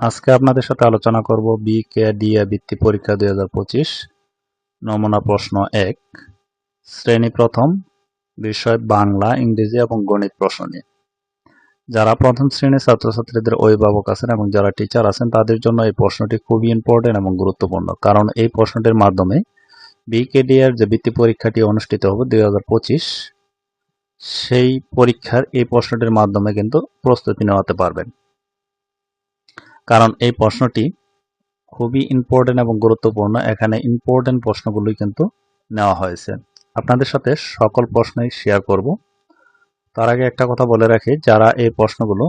আজকে আপনাদের সাথে আলোচনা করব বি কে ডিএ বৃত্তি পরীক্ষা দুই হাজার পঁচিশ। নমুনা প্রশ্ন এক। শ্রেণি প্রথম, বিষয় বাংলা, ইংরেজি এবং গণিত প্রশ্ন নিয়ে। যারা প্রথম শ্রেণির ছাত্রছাত্রীদের অভিভাবক আছেন এবং যারা টিচার আছেন, তাদের জন্য এই প্রশ্নটি খুবই ইম্পর্টেন্ট এবং গুরুত্বপূর্ণ। কারণ এই প্রশ্নটির মাধ্যমে বিকেডিআর যে বৃত্তি পরীক্ষাটি অনুষ্ঠিত হবে দুই হাজার পঁচিশ, সেই পরীক্ষার এই প্রশ্নটির মাধ্যমে কিন্তু প্রস্তুতি নেওয়াতে পারবেন। কারণ এই প্রশ্নটি খুবই ইম্পর্টেন্ট এবং গুরুত্বপূর্ণ। এখানে ইম্পর্টেন্ট প্রশ্নগুলোই কিন্তু নেওয়া হয়েছে। আপনাদের সাথে সকল প্রশ্নই শেয়ার করব। তার আগে একটা কথা বলে রাখি, যারা এই প্রশ্নগুলো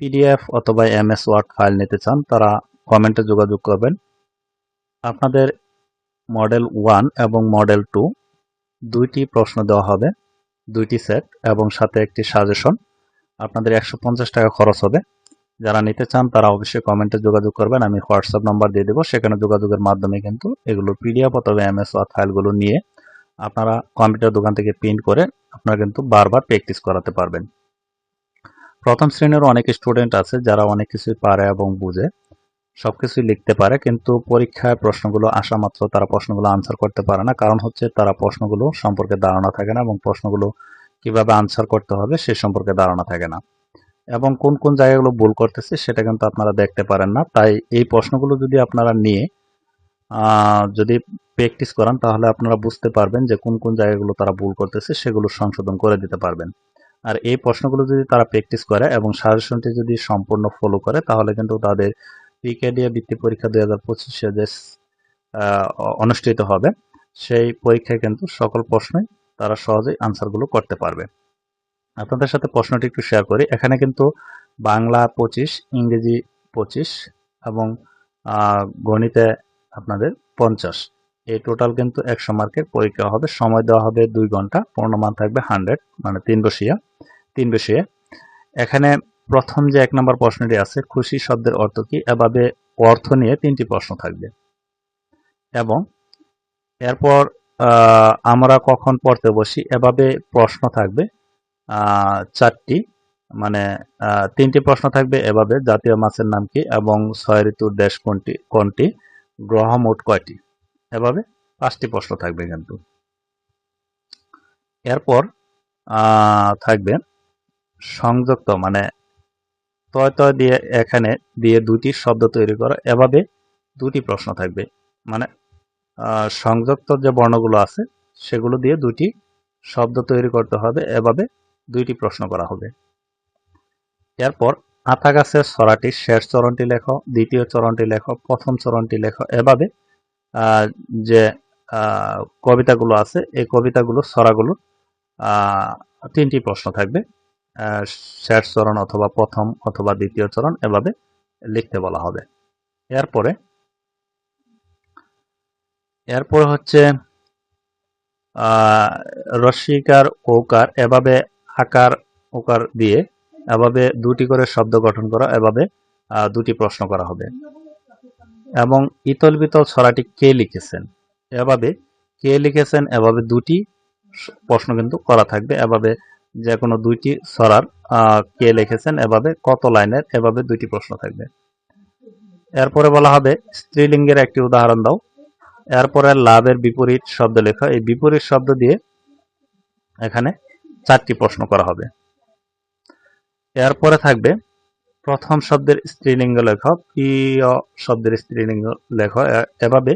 পিডিএফ অথবা এমএস ওয়ার্ড ফাইল নিতে চান, তারা কমেন্টে যোগাযোগ করবেন। আপনাদের মডেল ওয়ান এবং মডেল টু দুইটি প্রশ্ন দেওয়া হবে, দুইটি সেট এবং সাথে একটি সাজেশন আপনাদের একশো পঞ্চাশ টাকা খরচ হবে। যারা নিতে চান, তারা অবশ্যই কমেন্টে যোগাযোগ করবেন। আমি হোয়াটসঅ্যাপ নাম্বার দিয়ে দেবো। সেখানে যোগাযোগের মাধ্যমে কিন্তু এগুলো পিডিএফ অথবা এমএস ওয়ার্ড ফাইলগুলো নিয়ে আপনারা কম্পিউটার দোকান থেকে প্রিন্ট করে আপনারা কিন্তু বারবার প্র্যাকটিস করাতে পারবেন। প্রথম শ্রেণির অনেক স্টুডেন্ট আছে যারা অনেক কিছুই পারে এবং বুঝে সব কিছুই লিখতে পারে, কিন্তু পরীক্ষায় প্রশ্নগুলো আসা মাত্র তারা প্রশ্নগুলো আনসার করতে পারে না। কারণ হচ্ছে তারা প্রশ্নগুলো সম্পর্কে ধারণা থাকে না এবং প্রশ্নগুলো কীভাবে আনসার করতে হবে সে সম্পর্কে ধারণা থাকে না। এবং কোন কোন জায়গাগুলো ভুল করতেছে সেটা কিন্তু আপনারা দেখতে পারেন না। তাই এই প্রশ্নগুলো যদি আপনারা নিয়ে যদি প্র্যাকটিস করান, তাহলে আপনারা বুঝতে পারবেন যে কোন কোন জায়গাগুলো তারা ভুল করতেছে, সেগুলো সংশোধন করে দিতে পারবেন। আর এই প্রশ্নগুলো যদি তারা প্র্যাকটিস করে এবং সাজেশনটি যদি সম্পূর্ণ ফলো করে, তাহলে কিন্তু তাদের পিকেডিয়া বৃত্তি পরীক্ষা দুই হাজার পঁচিশে যে অনুষ্ঠিত হবে। সেই পরীক্ষায় কিন্তু সকল প্রশ্নই তারা সহজেই আনসারগুলো করতে পারবে। আপনাদের সাথে প্রশ্নটি একটু শেয়ার করি। এখানে কিন্তু বাংলা পঁচিশ, ইংরেজি পঁচিশ এবং গণিতে আপনাদের পঞ্চাশ। এই টোটাল কিন্তু একশো মার্কের পরীক্ষা হবে। সময় দেওয়া হবে দুই ঘণ্টা। পূর্ণমান থাকবে হান্ড্রেড মানে তিন বসিয়া তিন বসিয়া। এখানে প্রথম যে এক নম্বর প্রশ্নটি আছে, খুশি শব্দের অর্থ কি? এভাবে অর্থ নিয়ে তিনটি প্রশ্ন থাকবে। এবং এরপর আমরা কখন পড়তে বসি? এভাবে প্রশ্ন থাকবে। চারটি মানে তিনটি প্রশ্ন থাকবে এভাবে, জাতীয় মাছের নাম কি এবং ছয় ঋতুর দেশ কোনটি কোনটি? গ্রহ মোট কয়টি? এভাবে পাঁচটি প্রশ্ন থাকবে কিন্তু। এরপর থাকবে সংযুক্ত মানে তয় তয় দিয়ে এখানে দিয়ে দুটি শব্দ তৈরি করা, এভাবে দুটি প্রশ্ন থাকবে। মানে সংযুক্ত যে বর্ণগুলো আছে, সেগুলো দিয়ে দুটি শব্দ তৈরি করতে হবে, এভাবে দুইটি প্রশ্ন করা হবে। এরপর আতা গাছের ছড়াটির শেষ চরণটি লেখ, দ্বিতীয় চরণটি লেখ, প্রথম চরণটি লেখ। এভাবে যে কবিতাগুলো আছে, এই কবিতাগুলো ছড়াগুলো তিনটি প্রশ্ন থাকবে। শেষ চরণ অথবা প্রথম অথবা দ্বিতীয় চরণ এভাবে লিখতে বলা হবে। এরপরে, এরপর হচ্ছে রস্বীকার ওকার এভাবে আকার ওকার দিয়ে এভাবে দুটি করে শব্দ গঠন করা, এভাবে দুটি প্রশ্ন করা হবে। এবং ইতল বিতল ছড়াটি কে লিখেছেন? এভাবে কে লিখেছেন, এভাবে দুটি প্রশ্ন কিন্তু করা থাকবে। এভাবে যে কোনো দুইটি ছড়ার কে লিখেছেন, এভাবে কত লাইনের, এভাবে দুইটি প্রশ্ন থাকবে। এরপরে বলা হবে, স্ত্রীলিঙ্গের একটি উদাহরণ দাও। এরপরে লাভের বিপরীত শব্দ লেখা। এই বিপরীত শব্দ দিয়ে এখানে চারটি প্রশ্ন করা হবে। এরপরে থাকবে প্রথম শব্দের স্ত্রীলিঙ্গ লেখ প্রিয় শব্দের স্ত্রীলিঙ্গ লেখ এভাবে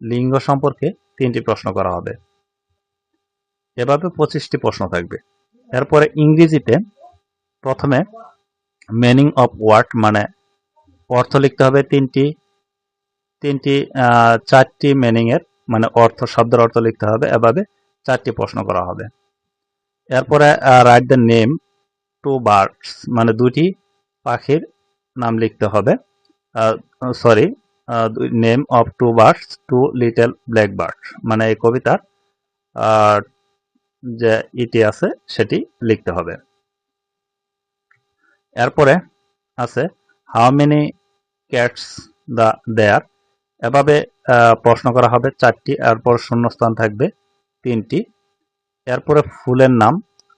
লিঙ্গ সম্পর্কে তিনটি প্রশ্ন করা হবে। এভাবে পঁচিশটি প্রশ্ন থাকবে। এরপরে ইংরেজিতে প্রথমে মিনিং অফ ওয়ার্ড মানে অর্থ লিখতে হবে তিনটি তিনটি চারটি মিনিংয়ের মানে অর্থ, শব্দের অর্থ লিখতে হবে। এভাবে চারটি প্রশ্ন করা হবে। এরপরে write the name two birds মানে দুটি পাখির নাম লিখতে হবে। Sorry name of two birds two little black bird মানে এই কবিতার যে ইটি আছে সেটি লিখতে হবে। এরপরে আছে how many cats the there এভাবে প্রশ্ন করা হবে, চারটি, এরপর শূন্যস্থান থাকবে, তিনটি। এরপরে ফুলের নাম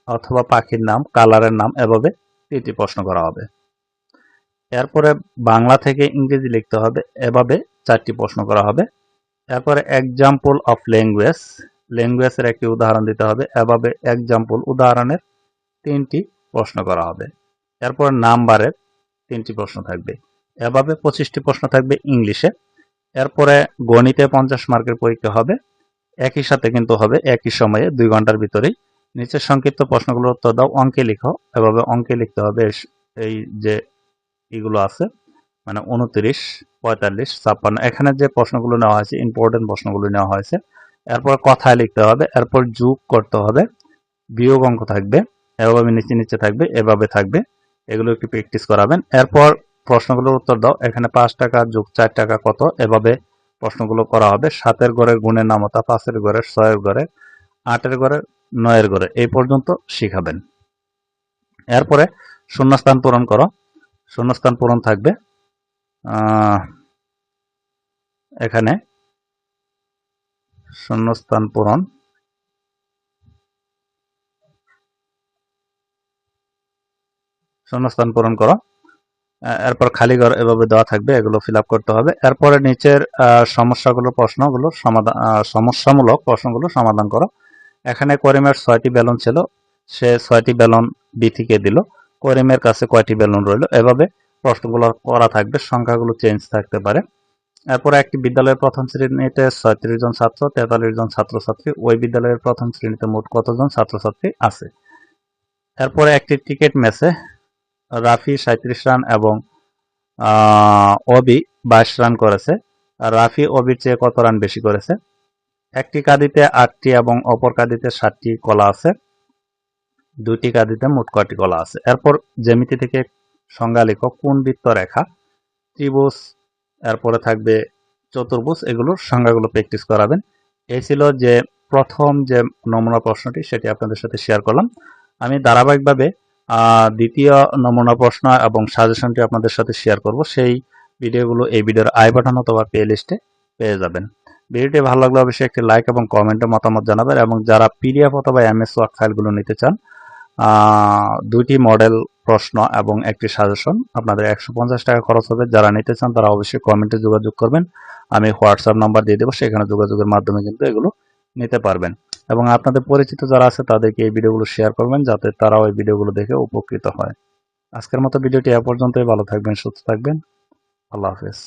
অথবা পাখির নাম, কালারের নাম এভাবে তিনটি প্রশ্ন করা হবে। এরপরে বাংলা থেকে ইংরেজি লিখতে হবে, এভাবে চারটি প্রশ্ন করা হবে। এরপরে এক্সাম্পল অফ ল্যাঙ্গুয়েজ ল্যাঙ্গুয়েজের একটি উদাহরণ দিতে হবে, এভাবে এক্সাম্পল উদাহরণের তিনটি প্রশ্ন করা হবে। এরপর নাম্বারের তিনটি প্রশ্ন থাকবে, এভাবে পঁচিশটি প্রশ্ন থাকবে ইংলিশে। এরপরে গণিতে পঞ্চাশ মার্কের পরীক্ষা হবে একই সাথে কিন্তু হবে, একই সময়ে দুই ঘণ্টার ভিতরেই। নিচের সংক্ষিপ্ত প্রশ্নগুলোর উত্তর দাও, অঙ্কে লিখো। এভাবে অঙ্কে লিখতে হবে এই যে এগুলো আছে মানে উনত্রিশ, পঁয়তাল্লিশ, ছাপ্পান্ন। এখানে যে প্রশ্নগুলো নেওয়া হয়েছে ইম্পর্টেন্ট প্রশ্নগুলো নেওয়া হয়েছে, এরপর কথায় লিখতে হবে, এরপর যোগ করতে হবে। বিয়োগ অঙ্ক থাকবে, এভাবে নিচে নিচে থাকবে, এভাবে থাকবে। এগুলো একটু প্র্যাকটিস করাবেন। এরপর প্রশ্নগুলোর উত্তর দাও, এখানে পাঁচ টাকা যোগ চার টাকা কত? এভাবে প্রশ্নগুলো করা হবে। সাতের ঘরের গুণের নামতা পাঁচের ঘরের ছয়ের ঘরে, আটের ঘরে নয়ের ঘরে। এই পর্যন্ত শিখাবেন। এরপরে শূন্যস্থান পূরণ করো। শূন্যস্থান পূরণ থাকবে এখানে শূন্যস্থান পূরণ। শূন্যস্থান পূরণ করো। এরপর খালি ঘর এভাবে দেওয়া থাকবে, এগুলো ফিল করতে হবে। এরপরে নিচের সমস্যাগুলো, প্রশ্নগুলো সমাধান সমস্যামূলক প্রশ্নগুলো সমাধান করো। এখানে করিমের ছয়টি বেলুন ছিল, সে ছয়টি বেলুন বিথিকে দিল। করিমের কাছে কয়টি বেলুন রইল? এভাবে প্রশ্নগুলো করা থাকবে, সংখ্যাগুলো চেঞ্জ থাকতে পারে। এরপরে একটি বিদ্যালয়ের প্রথম শ্রেণীতে ছয়ত্রিশ জন ছাত্র, তেতাল্লিশ জন ছাত্রছাত্রী। ওই বিদ্যালয়ের প্রথম শ্রেণীতে মোট কতজন ছাত্রছাত্রী আছে? এরপরে একটি ক্রিকেট ম্যাচে রাফি সাঁত্রিশ রান এবং অবি বাইশ রান করেছে। রাফি অবির চেয়ে কত রান বেশি করেছে? একটি কাদিতে আটটি এবং অপর কাদিতে সাতটি কলা আছে। দুইটি কাদিতে মোট কয়টি কলা আছে? এরপর জ্যামিতি থেকে সংজ্ঞা লিখো কোন বৃত্ত রেখা ত্রিভুজ, এরপরে থাকবে চতুর্ভুজ, এগুলোর সংজ্ঞাগুলো প্র্যাকটিস করাবেন। এই ছিল যে প্রথম যে নমুনা প্রশ্নটি, সেটি আপনাদের সাথে শেয়ার করলাম। আমি ধারাবাহিকভাবে দ্বিতীয় নমুনা প্রশ্ন এবং সাজেশনটি আপনাদের সাথে শেয়ার করব। সেই ভিডিওগুলো এই ভিডিওর আই বাটন অথবা প্লে লিস্টে পেয়ে যাবেন। ভিডিওটি ভালো লাগলে অবশ্যই একটি লাইক এবং কমেন্টে মতামত জানাবেন এবং যারা পিডিএফ অথবা এমএস ওয়ার্ড ফাইলগুলো নিতে চান দুইটি মডেল প্রশ্ন এবং একটি সাজেশন আপনাদের একশো পঞ্চাশ টাকা খরচ হবে। যারা নিতে চান তারা অবশ্যই কমেন্টে যোগাযোগ করবেন। আমি হোয়াটসঅ্যাপ নাম্বার দিয়ে দেবো, সেখানে যোগাযোগের মাধ্যমে কিন্তু এগুলো নিতে পারবেন। এবং আপনাদের পরিচিত যারা আছে, তাদেরকে এই ভিডিওগুলো শেয়ার করবেন যাতে তারাও এই ভিডিওগুলো দেখে উপকৃত হয়। আজকের মতো ভিডিওটি এ পর্যন্তই। ভালো থাকবেন, সুস্থ থাকবেন। আল্লাহ হাফেজ।